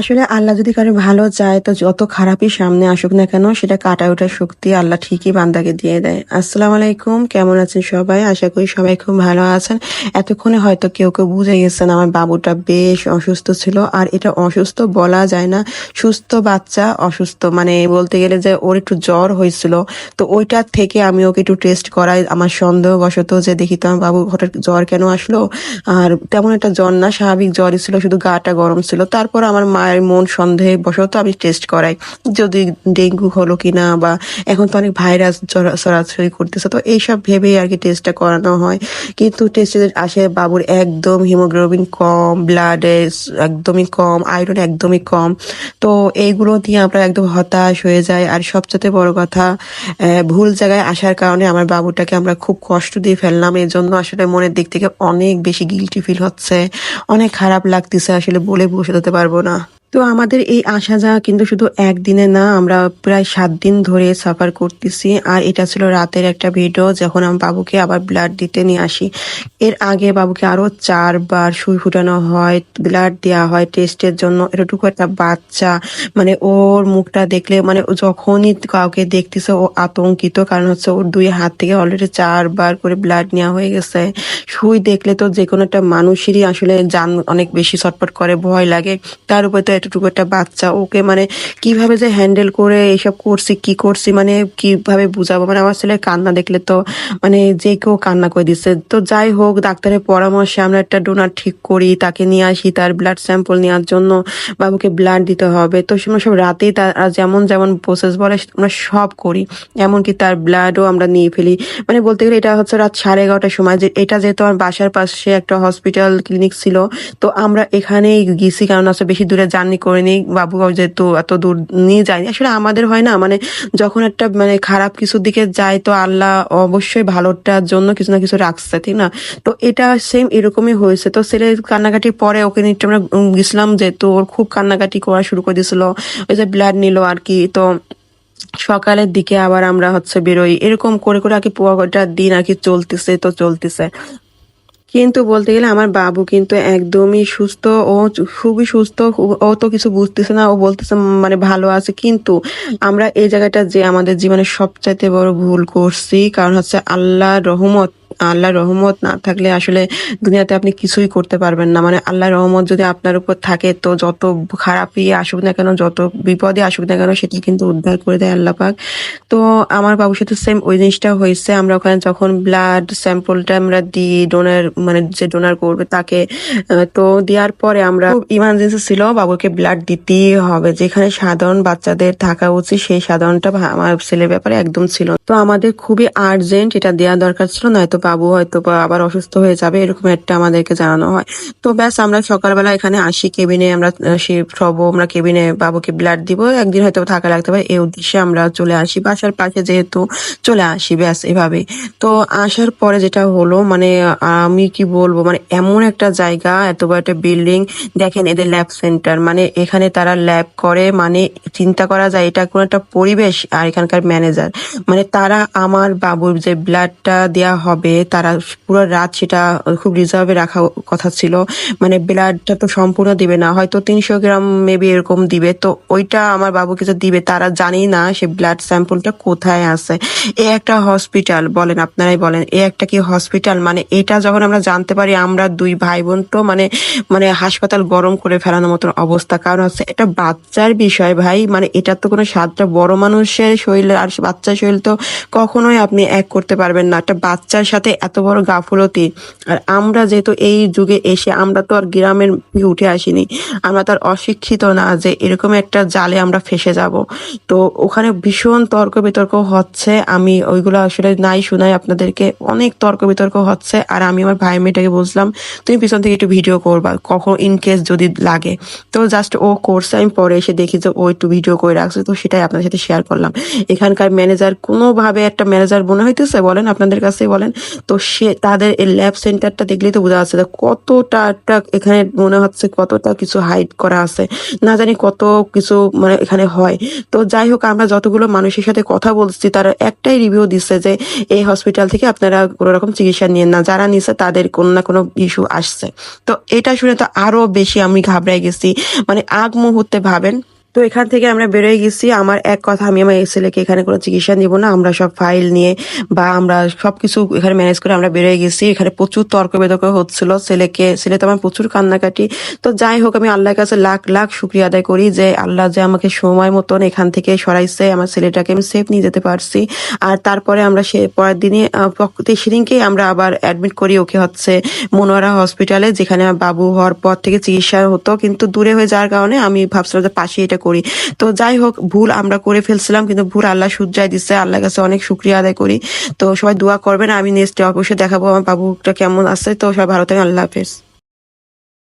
আসলে আল্লাহ যদি কারও ভালো চায়, তো যত খারাপই সামনে আসুক না কেন, সেটা কাটা ওঠার শক্তি আল্লাহ ঠিকই বান্দাকে দিয়ে দেয়। আসসালামু আলাইকুম, কেমন আছেন সবাই? আশা করি সবাই খুব ভালো আছেন। এতক্ষণে হয়তো কেউ কেউ বুঝে গেছেন, আমার বাবুটা বেশ অসুস্থ ছিল। আর এটা অসুস্থ বলা যায় না, সুস্থ বাচ্চা, অসুস্থ। মানে বলতে গেলে যে ওর একটু জ্বর হয়েছিল, তো ওইটার থেকে আমি ওকে একটু টেস্ট করাই। আমার সন্দেহবশত যে দেখি তো আমার বাবু হঠাৎ জ্বর কেন আসলো? আর তেমন একটা জ্বর না, স্বাভাবিক জ্বরই ছিল, শুধু গাটা গরম ছিল। তারপর আমার মায়ের মন সন্দেহে বশত আমি টেস্ট করাই। যদি ডেঙ্গু হলো কিনা বা এখন তো অনেক ভাইরাস ছড়াছড়ি করতেছে, তো এইসব ভেবেই আর কি টেস্টটা করানো হয়। কিন্তু টেস্টে আসে বাবুর একদম হিমোগ্লোবিন কম ব্লাডে একদমই কম আয়রন একদমই কম। তো এইগুলো দিয়ে আমরা একদম হতাশ হয়ে যাই। আর সবচেয়ে বড় কথা ভুল জায়গায় আসার কারণে আমার বাবুটাকে আমরা খুব কষ্ট দিয়ে ফেললাম। এই জন্য আসলে মনের দিক থেকে অনেক বেশি গিলটি ফিল হচ্ছে। অনেক খারাপ লাগতেছে, আসলে বলে বোঝাতে পারব না। তো আমাদের এই আসা যাওয়া কিন্তু শুধু একদিনে না, আমরা প্রায় সাত দিন ধরে সাফার করতেছি। আর এটা ছিল রাতের একটা ভিডিও যখন আমি বাবুকে আবার ব্লাড দিতে নিয়ে আসি। এর আগে বাবুকে আরও চারবার সুই ফুটানো হয় ব্লাড দেওয়া হয় টেস্টের জন্য। এটুকু একটা বাচ্চা মানে ওর মুখটা দেখলে মানে যখনই কাউকে দেখতেছে, ও আতঙ্কিত। কারণ হচ্ছে ওর দুই হাত থেকে অলরেডি চারবার করে ব্লাড নেওয়া হয়ে গেছে। সুই দেখলে তো যে কোনো একটা মানুষেরই আসলে জান অনেক বেশি ছটফট করে, ভয় লাগে। তার উপরে তো এতটুকু একটা বাচ্চা, ওকে মানে কীভাবে যে হ্যান্ডেল করে এইসব করছি, কি করছি মানে কীভাবে বুঝাবো? মানে আমার ছেলের কান্না দেখলে তো মানে যে কেউ কান্না করে দিচ্ছে। তো যাই হোক, ডাক্তারের পরামর্শে আমরা একটা ডোনার ঠিক করি, তাকে নিয়ে আসি, তার ব্লাড স্যাম্পল নেওয়ার জন্য বাবুকে ব্লাড দিতে হবে। তো সময় সব রাতেই তারা যেমন যেমন প্রসেস বলে, আমরা সব করি। এমনকি তার ব্লাডও আমরা নিয়ে ফেলি। মানে বলতে গেলে এটা হচ্ছে রাত সাড়ে এগারোটার সময়, যে এটা যেহেতু আমার বাসার পাশে একটা হসপিটাল ক্লিনিক ছিল, তো আমরা এখানেই গেছি, কারণ আসলে বেশি দূরে জার্নি করিনি বাবু যেহেতু এত দূর নিয়ে যায়নি। আসলে আমাদের হয় না মানে যখন একটা মানে খারাপ কিছুর দিকে যায়, তো আল্লাহ অবশ্যই ভালোটার জন্য কিছু না কিছু রাখছে ঠিক না? তো এটা সেম এরকমই হয়েছে। তো ছেলে কান্নাকাটি পরে ওকে নিয়ে আমরা গেছিলাম, যেহেতু ওর খুব কান্নাকাটি করা শুরু করে দিয়েছিল। ওই যে ব্লাড নিল আর কি, তো সকালের দিকে আবার আমরা হচ্ছে বেরোই। এরকম করে করে আর কি পুরোটা দিন আর কি চলতেছে, তো চলতেছে। কিন্তু বলতে গেলে আমার বাবু কিন্তু একদমই সুস্থ ও খুবই সুস্থ, ও তো কিছু বুঝতেছে না, ও বলতেছে মানে ভালো আছে, কিন্তু আমরা এই জায়গাটা যে আমাদের জীবনের সবচাইতে বড় ভুল করছি, কারণ হচ্ছে আল্লাহ রহমত আল্লাহর রহমত না থাকলে আসলে দুনিয়াতে আপনি কিছুই করতে পারবেন না। মানে আল্লাহর রহমত যদি আপনার উপর থাকে, তো যত খারাপই আসুক না কেন, যত বিপদে আসুক না কেন, সেটা কিন্তু উদ্ধার করে দেয় আল্লাহ পাক। তো আমার বাবুর সাথে সেম ওই জিনিসটা হয়েছে। আমরা ওখানে যখন ব্লাড স্যাম্পলটা আমরা দিই ডোনার মানে যে ডোনার করবে তাকে, তো দেওয়ার পরে আমরা ইমার্জেন্সি ছিল, বাবুকে ব্লাড দিতেই হবে। যেখানে সাধারণ বাচ্চাদের থাকা উচিত, সেই সাধারণটা আমার ছেলের ব্যাপারে একদম ছিল তো আমাদের খুবই আর্জেন্ট এটা দেওয়া দরকার ছিল, নয়তো বাবু হয়তো বা আবার অসুস্থ হয়ে যাবে, এরকম একটা আমাদেরকে জানানো হয়। তো ব্যাস, আমরা সকালবেলা এখানে আসি কেবিনে, আমরা শিফট হব আমরা কেবিনে বাবুকে ব্লাড দিব, একদিন হয়তো থাকা লাগতে পারে এই উদ্দেশ্যে আমরা চলে আসি। বাসার পাশে যেহেতু চলে আসি, ব্যাস, এভাবে। তো আসার পরে যেটা হলো মানে আমি কি বলব মানে এমন একটা জায়গা, এত বড় একটা বিল্ডিং, দেখেন এদের ল্যাব সেন্টার মানে এখানে তারা ল্যাব করে মানে চিন্তা করা যায়, এটা কোনো একটা পরিবেশ আর এখানকার ম্যানেজার মানে তারা আমার বাবুর যে ব্লাডটা দেয়া হবে তারা পুরো রাত সেটা খুব রিজার্ভে রাখা কথা ছিল। মানে ব্লাডটা তো সম্পূর্ণ দিবে না। হয়তো তিনশো গ্রাম মেবি এরকম দিবে। তো ওইটা আমার বাবুকে যে দিবে, তারা জানি না সে ব্লাড স্যাম্পলটা কোথায় আছে। এ একটা হসপিটাল বলেন, আপনারাই বলেন, এ একটা কি হসপিটাল মানে এটা যখন আমরা জানতে পারি, আমরা দুই ভাই বোন তো মানে মানে হাসপাতাল গরম করে ফেলানোর মতন অবস্থা। কারণ হচ্ছে এটা বাচ্চার বিষয় ভাই। মানে এটা তো কোনো সাতটা বড় মানুষের শরীর, আর বাচ্চার শরীর তো কখনোই আপনি এক করতে পারবেন না। একটা বাচ্চার সাথে এত বড় গাফলতি। আর আমরা যেহেতু এই যুগে এসে আমরা তো আর গ্রামের উঠে আসিনি, আমরা তো আর অশিক্ষিত না যে এরকম একটা জালে আমরা ফেসে যাব। তো ওখানে ভীষণ তর্ক বিতর্ক হচ্ছে, আমি ওইগুলো আসলে নাই শোনাই আপনাদেরকে, অনেক তর্ক বিতর্ক হচ্ছে, আর আমি আমার ভাই মেয়েটাকে বলছিলাম, তুমি পিছন থেকে একটু ভিডিও করবা, কখন ইন কেস যদি লাগে। তো জাস্ট ও করছে, আমি পরে এসে দেখি যে ও একটু ভিডিও করে রাখছে, তো সেটাই আপনাদের সাথে শেয়ার করলাম। এখানকার ম্যানেজার কোনোভাবে একটা ম্যানেজার মনে হইতেছে? বলেন, আপনাদের কাছে বলেন। তো সে তাদের এই ল্যাব সেন্টারটা দেখলেই তো বোঝা যাচ্ছে কতটা একটা এখানে মনে হচ্ছে কতটা কিছু হাইড করা আছে। না জানি কত কিছু মানে এখানে হয়। তো যাই হোক, আমরা যতগুলো মানুষের সাথে কথা বলছি, তারা একটাই রিভিউ দিচ্ছে যে এই হসপিটাল থেকে আপনারা কোনো রকম চিকিৎসা নিয়েন না। যারা নিছে, তাদের কোনো না কোনো ইস্যু আসছে। তো এটা শুনে তো আরও বেশি আমি ঘাবড়াই গেছি। মানে আগ মুহূর্তে ভাবেন তো এখান থেকে আমরা বেরোয় গেছি। আমার এক কথা, আমি আমার ছেলেকে এখানে কোনো চিকিৎসা নিব না। আমরা সব ফাইল নিয়ে বা আমরা সব কিছু এখানে ম্যানেজ করে আমরা বেরোয় গেছি। এখানে প্রচুর তর্ক বিতর্ক হচ্ছিল ছেলেকে। ছেলে তো আমার প্রচুর কান্নাকাটি। তো যাই হোক, আমি আল্লাহর কাছে লাখ লাখ শুক্রিয়া আদায় করি যে আল্লাহ যে আমাকে সময় মতন এখান থেকে সরাইছে, আমার ছেলেটাকে আমি সেফ নিয়ে যেতে পারছি। আর তারপরে আমরা সে পরের দিনে সেদিনকেই আমরা আবার অ্যাডমিট করি ওকে হচ্ছে মনোয়ারা হসপিটালে যেখানে বাবু হওয়ার পর থেকে চিকিৎসা হতো। কিন্তু দূরে হয়ে যাওয়ার কারণে আমি ভাবছিলাম যে পাশে এটা করি। তো যাই হোক, ভুল আমরা করে ফেলছিলাম, কিন্তু ভুল আল্লাহ সুজ্জায় দিচ্ছে আল্লাহ কাছে অনেক শুক্রিয়া আদায় করি। তো সবাই দোয়া করবেন, আমি নেক্সট অবশ্যই দেখাবো আমার বাবুটা কেমন আছে। তো সবাই ভালো থাকেন, আল্লাহ হাফেজ।